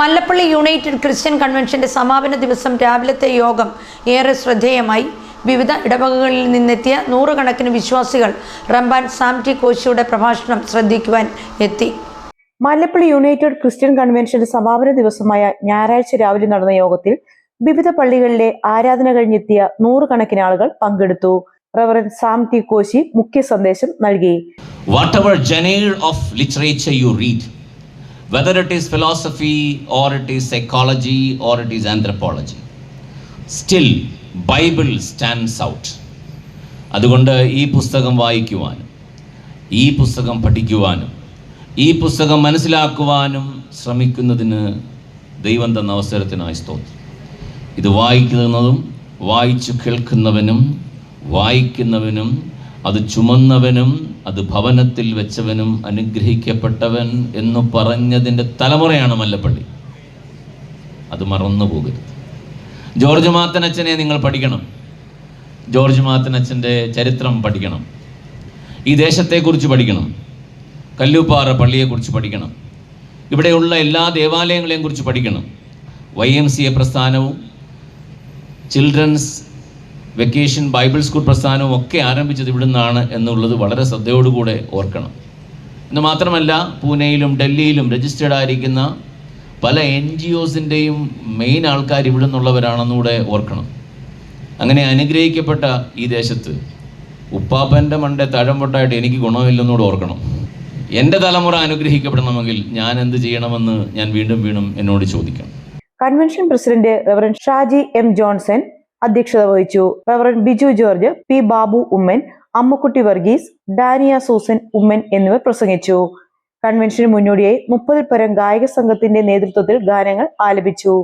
Mallappally United Christian കൺവെൻഷന്റെ സമാപന ദിവസം രാവിലത്തെ യോഗം ഏറെ ശ്രദ്ധേയമായി. വിവിധ ഇടവകകളിൽ നിന്നെത്തിയ നൂറുകണക്കിന് വിശ്വാസികൾ റംബാൻ സാംറ്റി കോശിയുടെ പ്രഭാഷണം ശ്രദ്ധിക്കുവാൻ എത്തി. മല്ലപ്പള്ളി യുണൈറ്റഡ് ക്രിസ്ത്യൻ കൺവെൻഷന്റെ സമാപന ദിവസമായ ഞായറാഴ്ച രാവിലെ നടന്ന യോഗത്തിൽ വിവിധ പള്ളികളിലെ ആരാധന കഴിഞ്ഞെത്തിയ നൂറുകണക്കിന് ആളുകൾ പങ്കെടുത്തു. റവറൻ സാം ടി കോശി മുഖ്യ സന്ദേശം നൽകി. Whatever genre of literature you read, whether it is philosophy or it is psychology or it is anthropology, still Bible stands out. അതുകൊണ്ട് ഈ പുസ്തകം വായിക്കുവാനും ഈ പുസ്തകം പഠിക്കുവാനും ഈ പുസ്തകം മനസ്സിലാക്കുവാനും ശ്രമിക്കുന്നതിന് ദൈവം തന്ന അവസരത്തിനായി സ്തോത്രം ഇത് വായിക്കുന്നതും വായിച്ചു കേൾക്കുന്നവനും വായിക്കുന്നവനും അത് ചുമന്നവനും അത് ഭവനത്തിൽ വെച്ചവനും അനുഗ്രഹിക്കപ്പെട്ടവൻ എന്നു പറഞ്ഞതിന്റെ തലമുറയാണ് മല്ലപ്പള്ളി. അത് മറന്നു പോകരുത്. ജോർജ് മാത്തനച്ഛനെ നിങ്ങൾ പഠിക്കണം. ജോർജ് മാത്തനച്ഛന്റെ ചരിത്രം പഠിക്കണം. ഈ ദേശത്തെക്കുറിച്ച് പഠിക്കണം. കല്ലുപ്പാറ പള്ളിയെക്കുറിച്ച് പഠിക്കണം. ഇവിടെയുള്ള എല്ലാ ദേവാലയങ്ങളെയും കുറിച്ച് പഠിക്കണം. വൈ എം സി എ പ്രസ്ഥാനവും ചിൽഡ്രൻസ് വെക്കേഷൻ ബൈബിൾ സ്കൂൾ പ്രസ്ഥാനവും ഒക്കെ ആരംഭിച്ചത് ഇവിടുന്നാണ് എന്നുള്ളത് വളരെ ശ്രദ്ധയോടുകൂടെ ഓർക്കണം. എന്ന് മാത്രമല്ല പൂനെയിലും ഡൽഹിയിലും രജിസ്റ്റേർഡ് ആയിരിക്കുന്ന പല എൻ ജി ഒസിന്റെയും മെയിൻ ആൾക്കാർ ഇവിടെ നിന്നുള്ളവരാണെന്നുകൂടെ ഓർക്കണം. അങ്ങനെ അനുഗ്രഹിക്കപ്പെട്ട ഈ ദേശത്ത് ഉപ്പാപ്പന്റെ മണ്ടേ തഴമ്പൊട്ടായിട്ട് എനിക്ക് ഗുണമില്ലെന്നൂടെ ഓർക്കണം. എന്റെ തലമുറ അനുഗ്രഹിക്കപ്പെടണമെങ്കിൽ ഞാൻ എന്ത് ചെയ്യണമെന്ന് ഞാൻ വീണ്ടും വീണ്ടും എന്നോട് ചോദിക്കണം. Convention president reverend Shaji M Johnson അധ്യക്ഷത വഹിച്ചു. Reverend Biju George P Babu Oommen Ammukutty Varghese Dania Susan Oommen എന്നിവർ പ്രസംഗിച്ചു. കൺവെൻഷന് മുന്നോടിയായി മുപ്പതിൽ പരം ഗായക സംഘത്തിന്റെ നേതൃത്വത്തിൽ ഗാനങ്ങൾ ആലപിച്ചു.